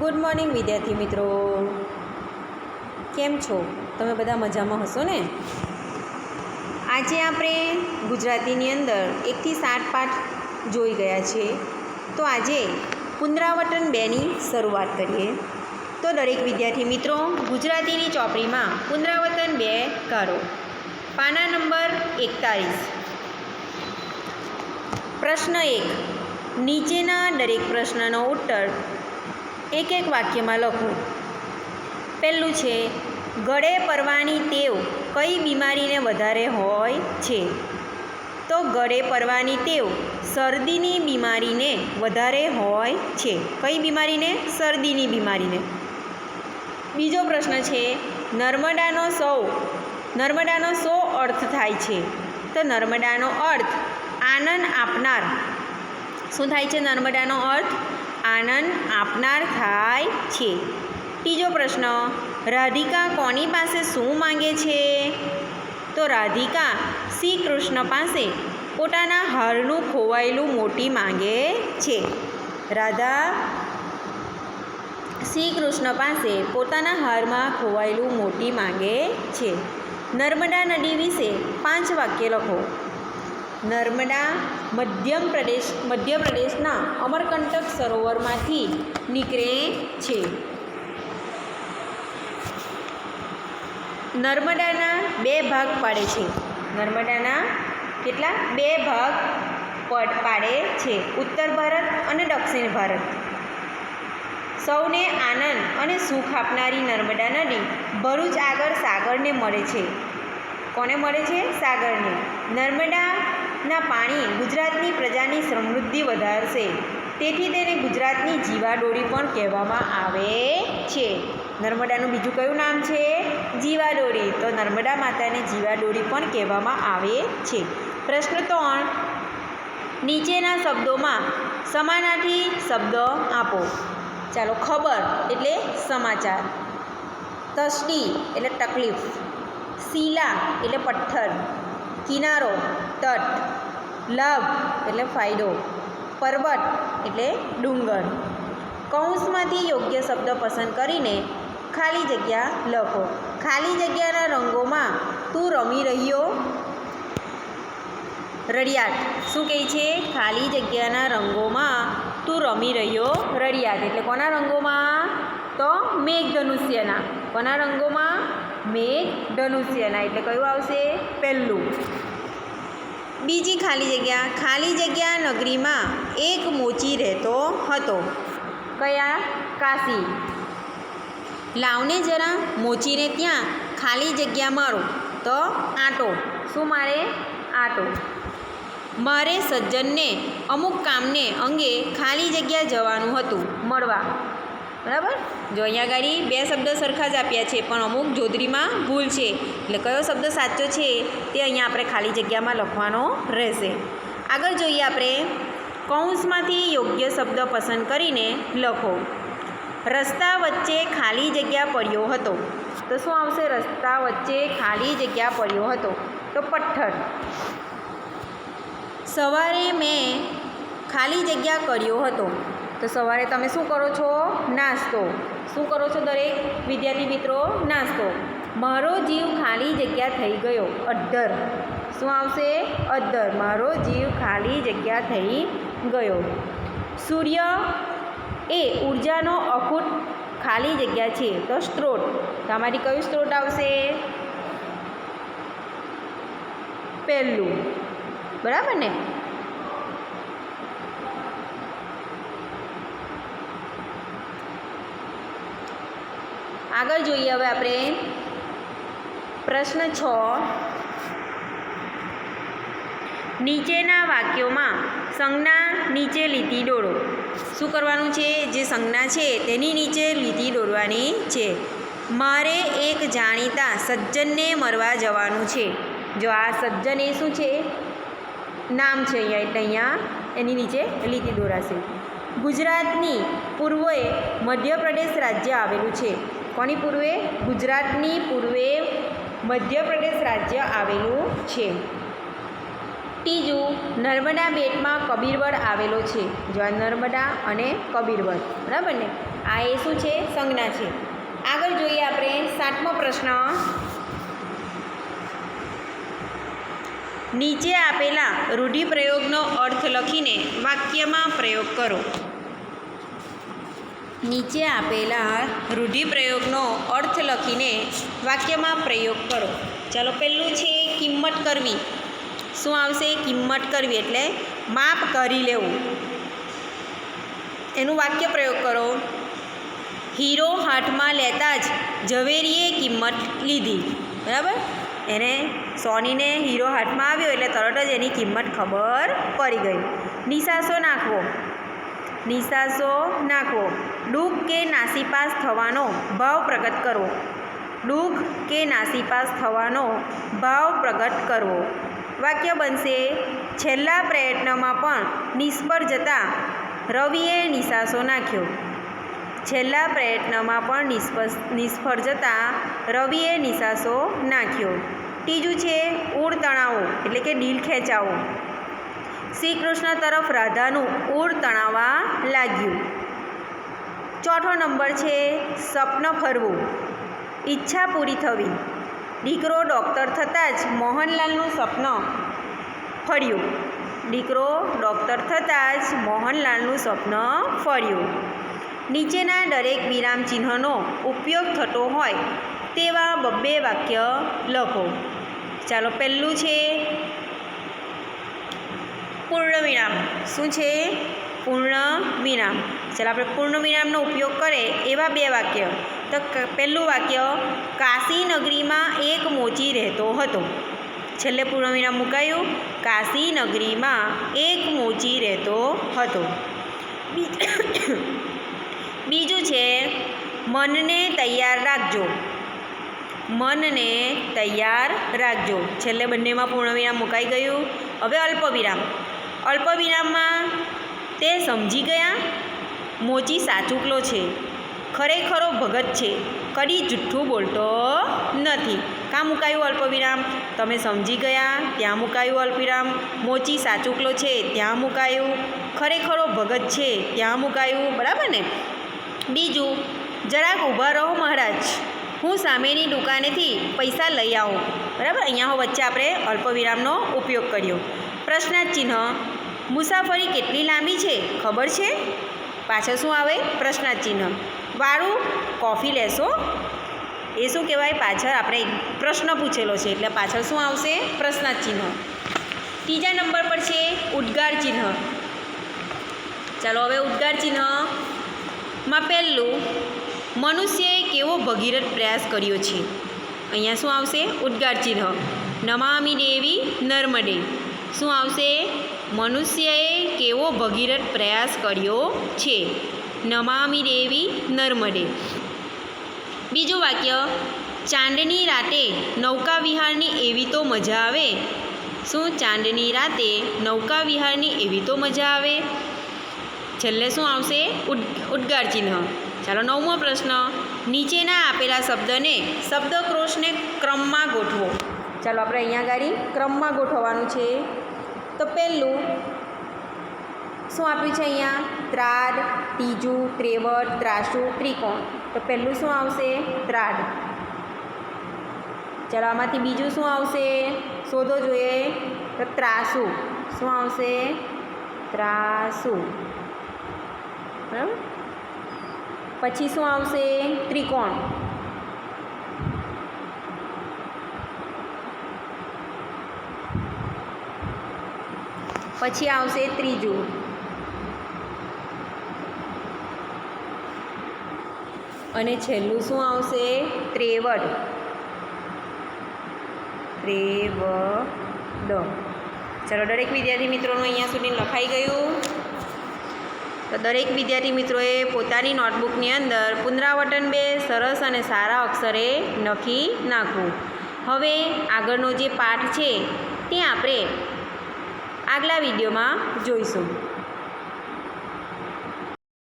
Good morning વિદ્યાર્થી મિત્રો. કેમ છો? તમે બધા મજામાં હશો ને? આજે આપણે ગુજરાતીની અંદર એકથી સાત પાઠ જોઈ ગયા છે તો આજે પુનરાવર્તન બેની શરૂઆત કરીએ. તો દરેક વિદ્યાર્થી મિત્રો, ગુજરાતીની ચોપડીમાં પુનરાવર્તન બે કાઢો પાના નંબર એકતાળીસ પ્રશ્ન એક. નીચેના દરેક પ્રશ્નનો ઉત્તર એક એક વાક્યમાં લખો. પહેલું છે, ગળે પરવાની ટેવ કઈ બીમારીને વધારે હોય છે તો ગળે પરવાની ટેવ શરદીની બીમારીને વધારે હોય છે. કઈ બીમારીને? શરદીની બીમારીને. બીજો પ્રશ્ન છે, નર્મદાનો સૌ નર્મદાનો સો અર્થ થાય છે. તો નર્મદાનો અર્થ આનંદ આપનાર. શું થાય છે નર્મદાનો અર્થ? આનંદ આપનાર થાય છે. ત્રીજો પ્રશ્ન, રાધિકા કોની પાસે શું માંગે છે? તો રાધિકા શ્રી કૃષ્ણ પાસે પોતાના હારનું ખોવાયેલું મોટી માંગે છે. રાધા શ્રી કૃષ્ણ પાસે પોતાના હારમાં ખોવાયેલું મોટી માંગે છે. નર્મદા નદી વિશે પાંચ વાક્ય લખો. નર્મદા મધ્યમ પ્રદેશ મધ્યપ્રદેશના અમરકંટક સરોવરમાંથી નીકળે છે. નર્મદાના બે ભાગ પાડે છે. નર્મદાના કેટલા? બે ભાગ પડ, પાડે છે. ઉત્તર ભારત અને દક્ષિણ ભારત. સૌને આનંદ અને સુખ આપનારી નર્મદા નદી ભરૂચ આગળ સાગરને મળે છે. કોને મળે છે? સાગરને. નર્મદાના પાણી ગુજરાતની પ્રજાની સમૃદ્ધિ વધારશે. તેથી તેને ગુજરાતની જીવાડોળી પણ કહેવામાં આવે છે. નર્મદાનું બીજું કયું નામ છે? જીવાડોળી. તો નર્મદા માતાને જીવાડોળી પણ કહેવામાં આવે છે. પ્રશ્ન ત્રણ, નીચેના શબ્દોમાં સમાનાથી શબ્દ આપો. ચાલો ખબર એટલે સમાચાર. તસ્ટી એટલે તકલીફ. શીલા એટલે પથ્થર. કિનારો, તટ લાભ એટલે ફાયદો, પર્વત એટલે ડુંગર. કૌંસમાંથી યોગ્ય શબ્દ પસંદ કરીને ખાલી જગ્યા લખો. ખાલી જગ્યાના રંગોમાં તું રમી રહ્યો? રડિયાટ શું કહે છે? ખાલી જગ્યાના રંગોમાં તું રમી રહ્યો? રડિયાટ એટલે કોના રંગોમાં? તો મેઘ ધનુષ્યના કોના રંગોમાં? મેઘ ધનુષ્યના, એટલે કયું આવશે? પહેલું. બીજી ખાલી જગ્યા ખાલી જગ્યા નગરીમાં એક મોચી રહેતો હતો. કયા? કાશી. લાવને જરા મોચીને ત્યાં ખાલી જગ્યા મારો, તો આંટો. શું મારે? આંટો. મારે સજ્જનને અમુક કામને અંગે ખાલી જગ્યા જવાનું હતું. મળવા. બરાબર? જો અહીંયા આગળ બે શબ્દ સરખા જ આપ્યા છે, પણ અમુક જોદરીમાં ભૂલ છે. એટલે કયો શબ્દ સાચો છે, તે અહીંયા આપણે ખાલી જગ્યામાં લખવાનો રહેશે. આગળ જોઈએ આપણે, કૌંસમાંથી યોગ્ય શબ્દ પસંદ કરીને લખો. રસ્તા વચ્ચે ખાલી જગ્યા પડ્યો હતો. તો શું આવશે? રસ્તા વચ્ચે ખાલી જગ્યા પડ્યો હતો. તો પથ્થર. સવારે મેં ખાલી જગ્યા કર્યો હતો. તો સવારે તમે શું કરો છો? નાસ્તો. શું કરો છો દરેક વિદ્યાર્થી મિત્રો? નાસ્તો. મારો જીવ ખાલી જગ્યા થઈ ગયો. અદ્ધર શું આવશે? અદ્ધર મારો જીવ ખાલી જગ્યા થઈ ગયો. સૂર્ય એ ઉર્જાનો અખૂટ ખાલી જગ્યા છે. તો સ્ત્રોત. તમારી કયું સ્ત્રોત આવશે? પહેલું. બરાબર ને? આગળ જોઈએ હવે આપણે પ્રશ્ન છ. નીચેના વાક્યોમાં સંજ્ઞા નીચે લીટી દોરો. શું કરવાનું છે? જે સંજ્ઞા છે તેની નીચે લીટી દોરવાની છે. મારે એક જાણીતા સજ્જનને મળવા જવાનું છે. જો આ સજ્જન એ શું છે? નામ છે અહીંયા, એટલે અહીંયા એની નીચે લીટી દોરાશે. ગુજરાતની પૂર્વે મધ્યપ્રદેશ રાજ્ય આવેલું છે. કોની પૂર્વે? ગુજરાતની પૂર્વે મધ્યપ્રદેશ રાજ્ય આવેલું છે. ત્રીજું, નર્મદા બેટમાં કબીરવડ આવેલો છે. જો નર્મદા અને કબીરવડ. બરાબર ને? આ એ શું છે? સંજ્ઞા છે. આગળ જોઈએ આપણે સાતમો પ્રશ્ન. નીચે આપેલા રૂઢિપ્રયોગનો અર્થ લખીને વાક્યમાં પ્રયોગ કરો. નીચે આપેલા રૂઢિપ્રયોગનો અર્થ લખીને વાક્યમાં પ્રયોગ કરો. ચાલો પહેલું છે કિંમત કરવી. શું આવશે? કિંમત કરવી એટલે માપ કરી લેવું. એનું વાક્ય પ્રયોગ કરો. હીરો હાથમાં લેતા જ ઝવેરીએ કિંમત લીધી. બરાબર? એને સોનીને હીરો હાથમાં આવ્યો એટલે તરત જ એની કિંમત ખબર પડી ગઈ. નિશાસો નાખવો. નિશાસો નાખવો. દુઃખ કે નાસીપાસ થવાનો ભાવ પ્રગટ કરવો. દુઃખ કે નાસીપાસ થવાનો ભાવ પ્રગટ કરવો. વાક્ય બનશે, છેલ્લા પ્રયત્નમાં પણ નિષ્ફળ જતાં રવિએ નિશાસો નાખ્યો. છેલ્લા પ્રયત્નમાં પણ નિષ્ફળ નિષ્ફળ જતાં રવિએ નિશાસો નાખ્યો. ત્રીજું છે ઉડ તણાવો, એટલે કે દિલ ખેંચાવો. શ્રી કૃષ્ણ તરફ રાધાનું ઉડ તણાવા લાગ્યું. ચોથો નંબર છે સ્વપ્ન ફરવું. ઈચ્છા પૂરી થવી. દીકરો ડૉક્ટર થતાં જ મોહનલાલનું સ્વપ્ન ફળ્યું દીકરો ડૉક્ટર થતાં જ મોહનલાલનું સ્વપ્ન ફળ્યું નીચેના દરેક વિરામ ચિહ્નનો ઉપયોગ થતો હોય તેવા બબ્બે વાક્ય લખો. ચાલો પહેલું છે, પૂર્ણ વિરામ. શું છે? પૂર્ણ વિરામ. ચાલો આપણે પૂર્ણ વિરામનો ઉપયોગ કરે એવા બે વાક્ય. તો પહેલું વાક્ય, કાશી નગરીમાં એક મોચી રહેતો હતો. છેલ્લે પૂર્ણ વિરામ મુકાયું. કાશી નગરીમાં એક મોચી રહેતો હતો. બીજું છે, મનને તૈયાર રાખજો. મનને તૈયાર રાખજો. છેલ્લે બંનેમાં પૂર્ણ વિરામ મુકાઈ ગયું. હવે અલ્પ વિરામ અલ્પ વિરામમાં તે સમજી ગયા, મોચી સાચુકલો છે. ખરેખરો ભગત છે. કદી જુઠ્ઠું બોલતો નથી. કાં મુકાયું અલ્પવિરામ? તમે સમજી ગયા, ત્યાં મુકાયું અલ્પવિરામ. મોચી સાચુકલો છે, ત્યાં મુકાયું. ખરેખરો ભગત છે, ત્યાં મુકાયું. બરાબર ને? બીજું, જરાક ઊભા રહો મહારાજ. હું સામેની દુકાનેથી પૈસા લઈ આવું. બરાબર? અહીંયા વચ્ચે આપણે અલ્પવિરામનો ઉપયોગ કર્યો. પ્રશ્નાર્થ ચિહ્ન મુસાફરી કેટલી લાંબી છે? ખબર છે? પાછળ શું આવે? પ્રશ્નાર્થ ચિહ્ન વાળું કોફી લેશો? એ શું કહેવાય? પાછળ આપણે પ્રશ્ન પૂછેલો છે, એટલે પાછળ શું આવશે? પ્રશ્નાર્થ ચિહ્ન ત્રીજા નંબર પર છે ઉદ્ગાર ચિહ્ન ચાલો હવે ઉદ્ગાર ચિહ્નમાં પહેલું, મનુષ્યએ કેવો ભગીરથ પ્રયાસ કર્યો છે? અહીંયા શું આવશે? ઉદ્ગાર ચિહ્ન. નમામી દેવી, નર્મદે. શું આવશે? મનુષ્યએ કેવો ભગીરથ પ્રયાસ કર્યો છે? નમામી દેવી, નર્મદે. બીજું વાક્ય, ચાંદની રાતે નૌકા વિહારની એવી તો મજા આવે? શું ચાંદની રાતે નૌકા વિહારની એવી તો મજા આવે? છેલ્લે શું આવશે? ઉદ ઉદ્ગાર ચિહ્ન ચાલો નવમો પ્રશ્ન. નીચેના આપેલા શબ્દને શબ્દક્રોશને ક્રમમાં ગોઠવો. ચાલો આપણે અહીંયા ગાડી ક્રમમાં ગોઠવવાનું છે. તો પહેલું, શું આપ્યું છે અહીંયા? ત્રાડ, ત્રીજું ત્રેવટ ત્રાસુ, ત્રિકોણ. તો પહેલું શું આવશે? ત્રાડ. ચાલો આમાંથી બીજું શું આવશે? શોધો જોઈએ. તો ત્રાસુ. શું આવશે? ત્રાસુ. બરાબર પછી શું આવશે? ત્રિકોણ. પછી આવશે ત્રીજું. અને છેલ્લું શું આવશે? ત્રેવડ. ત્રેવડ. ચલો, દરેક વિદ્યાર્થી મિત્રોનું અહીંયા સુધી લખાઈ ગયું. તો દરેક વિદ્યાર્થી મિત્રોએ પોતાની નોટબુકની અંદર પુનરાવર્તન બે સરસ અને સારા અક્ષરે લખી નાખવું. હવે આગળનો જે પાઠ છે તે આપણે આગલા વિડીયોમાં જોઈશું.